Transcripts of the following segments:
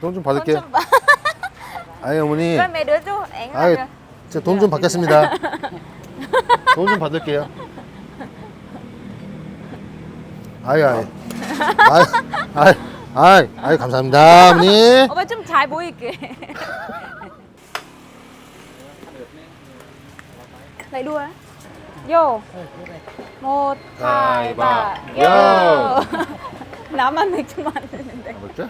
돈 좀 받을게요. 돈 좀- 어머니. Rồi mẹ đưa chú Én 아이 제가 돈 좀 받겠습니다. 돈 좀 받을게요. 아이 아이. 아이 아이 아이 아이 감사합니다 어머니. Opa 좀잘 보이게 Lại đua á Vô Một, hai, ba Vô. 나만 맥주만 되는데 먹자.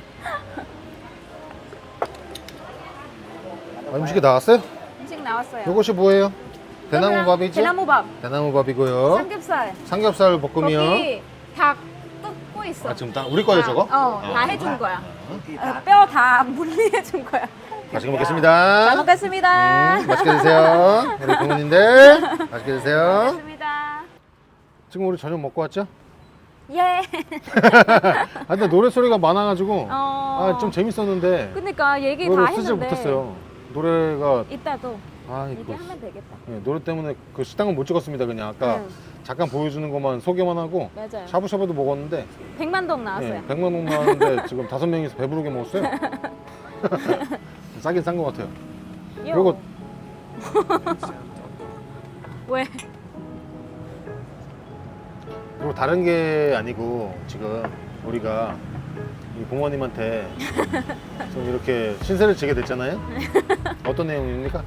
아, 음식이 나왔어요? 음식 나왔어요 이것이 뭐예요? 대나무 밥이죠? 대나무밥 대나무 밥이고요. 삼겹살 삼겹살 볶음이요. 거기 닭 뜯고 있어 아 지금 다 우리 거예요 저거? 어, 다 해준 거야 뼈다 분리해준 거야 맛있게 먹겠습니다. 잘 먹겠습니다 음, 맛있게 드세요. 우리 부모님들 맛있게 드세요. 먹겠습니다 지금 우리 저녁 먹고 왔죠? 예 아 근데 노래 소리가 많아가지고 어. 아 좀 재밌었는데 그러니까 얘기 다 노래 쓰지 했는데 못했어요. 노래가 이따도 아 이거 얘기하면 되겠다 예, 노래 때문에 그 식당은 못 찍었습니다. 그냥 아까 응. 잠깐 보여주는 것만 소개만 하고 맞아요 샤브샤브도 먹었는데 백만동 나왔어요 예, 100만 원 나왔는데 지금 다섯 명이서 배부르게 먹었어요. 싸긴 싼 것 같아요. 요. 그리고 왜? 그리고 다른 게 아니고 지금 우리가 이 부모님한테 좀 이렇게 신세를 지게 됐잖아요. 어떤 내용입니까?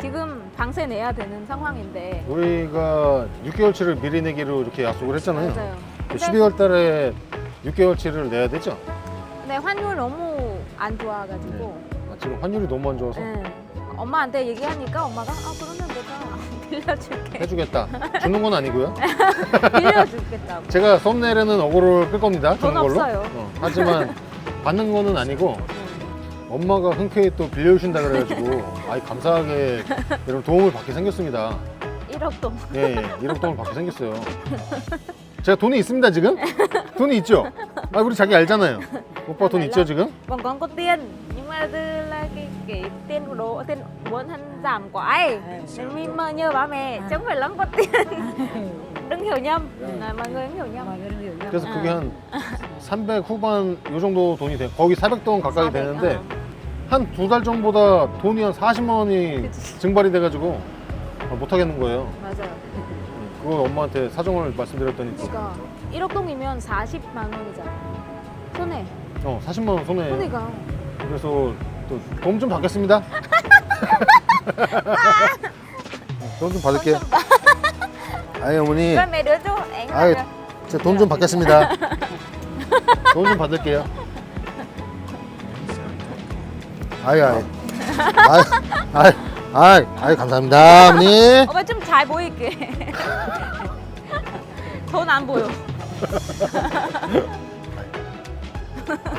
지금 방세 내야 되는 상황인데 우리가 6개월치를 미리 내기로 이렇게 약속을 했잖아요. 맞아요 근데, 12월 달에 6개월치를 내야 되죠? 근데 환율 너무 안 좋아가지고 아, 지금 환율이 너무 안 좋아서 응. 엄마한테 얘기하니까 엄마가 아 그러면 빌려줄게 해주겠다. 주는 건 아니고요. 빌려주겠다고 제가 썸네일에는 어그로를 끌 겁니다. 주는 돈 걸로. 없어요. 어, 하지만 받는 거는 아니고 엄마가 흔쾌히 또 빌려주신다 그래가지고 아이 감사하게 이런 도움을 받게 생겼습니다. 1억 동 예, 예, 1억 동을 받게 생겼어요. 제가 돈이 있습니다 지금? 돈이 있죠? 아 우리 자기 알잖아요. 오빠 돈 있죠 지금? còn còn có tiền nhưng mà từ là cái cái tiền của đồ tiền muốn hắn giảm của ai nên mình mà nhờ ba mẹ chứ không phải lắm có tiền đừng hiểu nhầm là mọi người đừng hiểu nhầm 그래서 그게 한 300 후반 요 정도 돈이 돼. 거의 400돈 가까이 400, 되는데 어. 한두 달 전보다 돈이 한 40만 원이. 증발이 돼가지고 아, 못 하겠는 거예요. 맞아요 그거 엄마한테 사정을 말씀드렸더니 또, 그러니까 1억 동이면 40만 원이잖아 손해 어 40만 원 손해. 그러니까 그래서 또 돈 좀 받겠습니다. 돈 좀 받을게요. 아이 어머니, 아이 là 제가 돈좀 받겠습니다. 돈 좀 받을게요. 아이 아이 아이 아이 아이 아이 감사합니다 어머니. 오빠 좀잘 보이게 돈 안 보여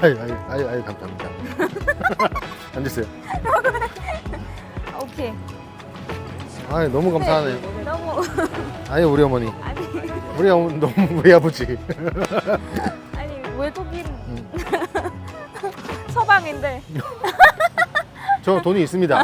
아이 아이 아이 아이 감사합니다. 앉으세요. 오케이 아이 너무 감사하네요. 너무 아이 우리 어머니, 아니 우리 어머니 너무 우리 아버지. 아니 외국인 음. 서방인데 저 돈이 있습니다.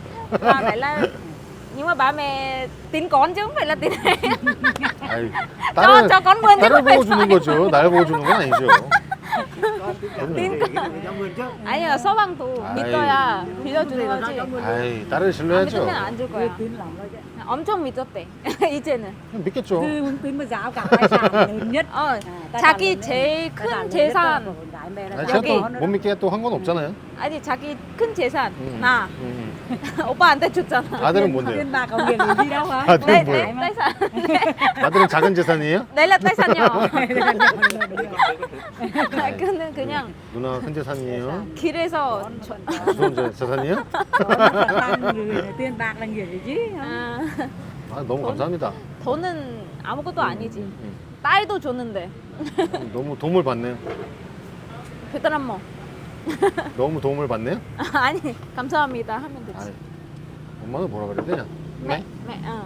Ba phải là nhưng mà ba mẹ tin con chứ không phải là tin em. cho 딸을, cho con mượn chứ 딸을 không phải 보고 주는 거죠. 날 보고 주는 건 아니죠. tin con. 아니야 서방도 아이. 믿어야 빌려주는 거지. 아이, 딸을 안. 믿으면 안줄 거야. tín lắm đó chứ 엄청 믿었대. 이제는. 믿겠죠. cứ uy tín mà giáo cả tài sản lớn nhất 어, À, tài sản 자기 lớn nhất. 제일 Tài 큰 sản lớn nhất 재산 của con gái mẹ là 아니, cháu 제가 có 또 nữa 못 믿게 또 한 건 없잖아요. 아니 자기 큰 재산 음. 나 음. 오빠한테 줬잖아. 아들은 뭔데요? việc gì đâu hả 내, 뭐예요? 아들은 작은 재산이에요? sản nhỏ. Con 그는 그냥 누나 큰 재산이에요? 길에서 저, 무서운 재- 재산이에요? là fan người là tiền bạc là nghĩa gì chứ 아, 아, 너무 감사합니다. 돈은 아무것도 아니지. 음. 딸도 줬는데 너무 도움을 받네요. 베트남 뭐 너무 도움을 받네요? 아니 감사합니다 하면 되지. 아이, 엄마는 뭐라 되냐? mẹ mẹ ờ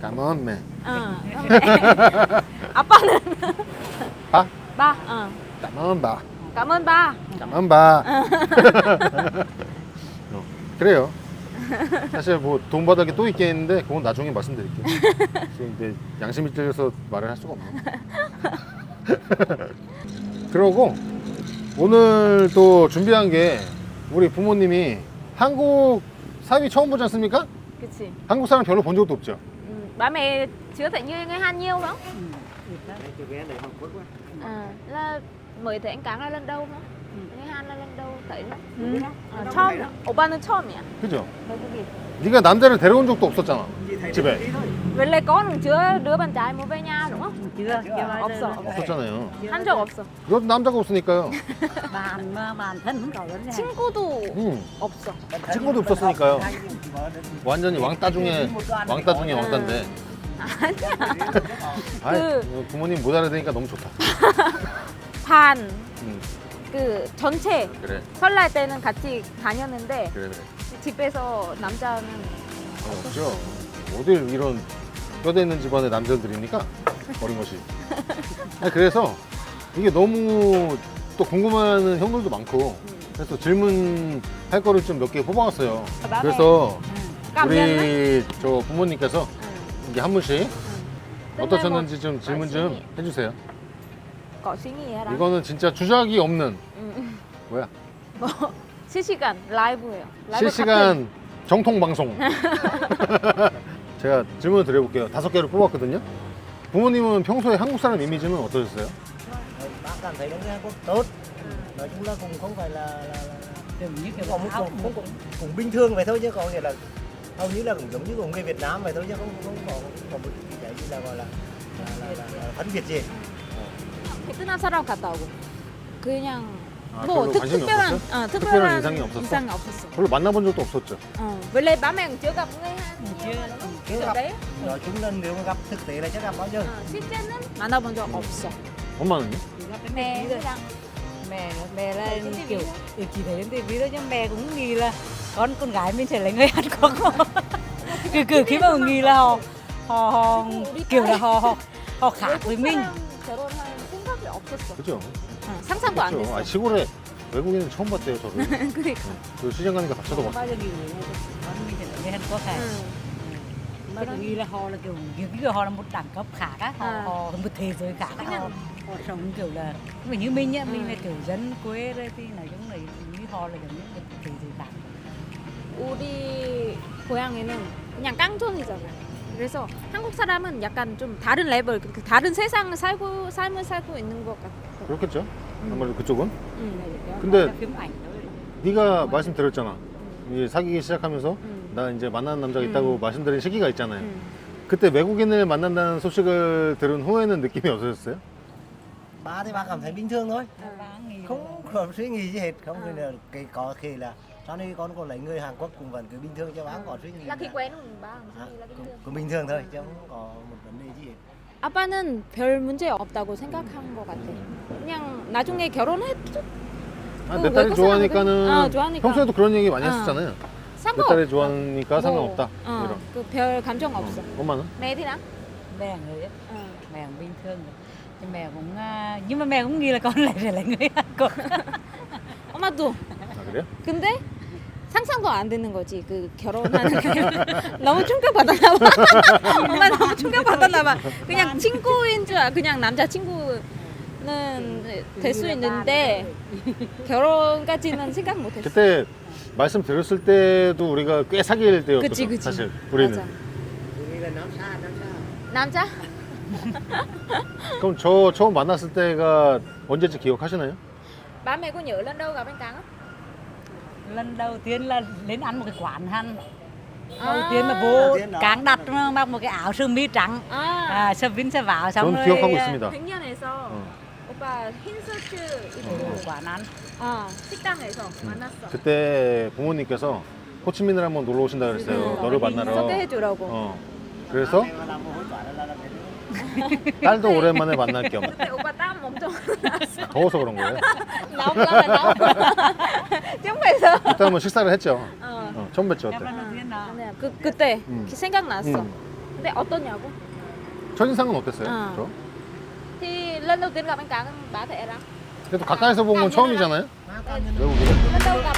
까만 매. mẹ. 아빠는 아? ba ờ 까만 바. ơn ba 까만 바. 어, 그래요. 사실 뭐돈 바닥에 또 있겠는데 그건 나중에 말씀드릴게요. 지금 이제 양심이 찔려서 말을 할 수가 없네. 그러고 오늘 또 준비한 게 우리 부모님이 한국 사위 처음 보지 않습니까? 그치 한국 사람 별로 본 적도 없죠. ừ. ba mẹ chưa thấy như người nhiều Hàn Quốc quá. à, là mới thấy anh Cáng là lần đầu không Ừ. người Han là lần đầu thấy đó Ừ. à, 처음 오빠는 처음이야 그죠? 외국인 네가 남자를 데려온 적도 없었잖아. Về. tí thôi. 원래 con chưa đứa bạn trai muốn về nhà đúng không Chưa, chưa bao giờ. 없어 없었잖아요. 한 적 없어 너 남자가 없으니까요. Mà thân có. 친구도 응. 없어 친구도 없었으니까요. Có 완전히 왕따 중에 왕따 중에 왕따인데. 아이, 그- 부모님 못 알아들으니까 너무 좋다. 반 응, 그 전체 그래, 설날 때는 같이 다녔는데 그래, 그래. 집에서 남자는 없죠. 어딜 이런 뼈대 있는 집안의 남자들입니까? 어린 것이. 아니, 그래서 이게 너무 또 궁금해하는 형들도 많고 그래서 질문할 거를 좀 몇 개 뽑아왔어요. 마음에 그래서 nhận đấy 우리 저 부모님께서 응. 이게 한 분씩 응. 어떠셨는지 좀 질문 좀 말씀이- 해주세요. ra 이거는 진짜 주작이 없는 응. 뭐야 뭐 실시간 라이브예요 라이브 실시간 정통 방송. 제가 질문을 드려볼게요. 다섯 개를 뽑았거든요. 부모님은 평소에 한국 사람 이미지는 어떠셨어요? Bác cảm thấy với Hàn Quốc tốt. Nói chung là cũng không phải là, là, là Đừng như kiểu cũng, cũng, cũng, cũng, cũng bình thường vậy thôi chứ có nghĩa là hầu như là cũng giống như của người Việt Nam vậy thôi chứ không không có, có một cái gì là gọi là là, là, là, là phân biệt gì. 베트남 사람 갔다 오고 그냥 아, 뭐 별로 특, 관심이 특별한 없었어요? 어, 특별한 특별한 인상이 없었어? 인상이 없었어. 별로 만나본 적도 없었죠. 어, 원래 밤에 chưa gặp người Hàn Ừ, nhiều chưa. mà đúng không? Chưa Kiểu gặp. đấy Nói chung là nếu mà gặp thực tế là chắc gặp bao giờ. 어, 실제는 만나본 적 없어. 엄마는요? mẹ mẹ rằng mẹ mẹ là Trên TV kiểu thôi. ừ, chỉ thấy trên tivi thôi nhưng mẹ cũng nghĩ là con con gái mình sẽ lấy người Hàn Quốc cứ cứ khi mà nghĩ là họ họ, họ kiểu là họ họ họ khác với 외국 mình 사람 결혼할 생각이 없었어. 그죠? 어, 상상도 안 그렇죠. 아, 됐어. 시골에 외국인은 처음 봤대요, 저를. 그러니까. 그 시장 가니까 다쳐도 không 봤어. bao giờ nghĩ là con mình sẽ lấy người Hàn Quốc này 응. mà tôi nghĩ là họ là kiểu kiểu kiểu họ là một đẳng cấp khác á họ, À. họ là một thế giới khác á. Cái họ, nhận- họ sống kiểu là không phải như mình nhá mình Ừ. là kiểu dân quê đây thì nói chung là như họ là giống như một thế giới khác 우리 고향에는 그냥 깡촌이잖아. 그래서 한국 사람은 약간 좀 다른 레벨, 그 다른 세상을 살고 삶을 살고 있는 것 같아. 그렇겠죠? 아무래도 그쪽은. 응. 근데- 네가 말씀드렸잖아. 이 사귀기 시작하면서 응. 나 이제 만나는 남자가 음. 있다고 말씀드린 시기가 있잖아요. 응. 그때 외국인을 만난다는 소식을 들은 후에는 느낌이 어떠셨어요? Ba thì ba cảm thấy bình thường thôi. Không có suy nghĩ gì hết. Không phải là cái có khi là sau này con có lấy người Hàn Quốc cũng vẫn cứ bình thường cho bác có suy nghĩ. là khi quen cũng, thường. cũng bình thường thôi chứ không có một vấn đề gì hết. 아빠는 별 문제 없다고 생각한 것 같아. 그냥 나중에 결혼해도 아, 그내 딸이 외국 좋아하니까는 사람은- 어, 좋아하니까. 평소에도 그런 얘기 많이 어. 했었잖아요. 내 상관. 딸이 좋아하니까 상관없다. 어, 이런. 그별 감정 없어. 엄마는? mẹ thì nào? mẹ người 어. mẹ cũng bình thường rồi. nhưng mẹ cũng à, nhưng mà mẹ cũng nghĩ là con lại sẽ lấy người Hàn Quốc 엄마도. 아 그래요? 근데 상상도 안 되는 거지. 그 결혼하는 게 너무 충격 받았나 봐. 엄마 너무 충격 받았나 봐. 그냥 친구인 줄 알- 그냥 남자 친구는 될 수 있는데 결혼까지는 생각 못 했어. 그때 말씀 드렸을 때도 우리가 꽤 사귈 때였거든. 그치, 그치. 사실 우리는. 맞아. Xa, năm xa. 남자? 그럼 저 처음 만났을 때가 언제지 기억하시나요? Lần đầu gặp anh Cáng không? Lần đầu tiên là đến ăn một cái quán ăn đầu À. tiên là vô cáng đặt mặc một cái áo sơ mi trắng 아, à, sơ vin sơ vào xong 전 rồi 기억하고 있습니다. 백년에서 어. 오빠 흰 셔츠 입고 quán ăn 어, 식당에서 만났어. 그때 부모님께서 호치민을 한번 놀러 오신다 그랬어요. 응. 너를 만나러. 소개해주라고. 어. 그래서 딸도 오랜만에 만날 겸. 오빠 땀 엄청 더워서 그런 거예요. không phải sợ 그때 한번 식사를 했죠. 어. 어, 처음 뵀죠 그때. 네, 그 그때 음. 생각났어 음. 근데 어떠냐고 첫인상은 어땠어요? 어. 저? thì lần đầu tiên gặp anh Cá bá thể lắm 그래도 가까이서 본 건 처음이잖아요. 외국인. đầu gặp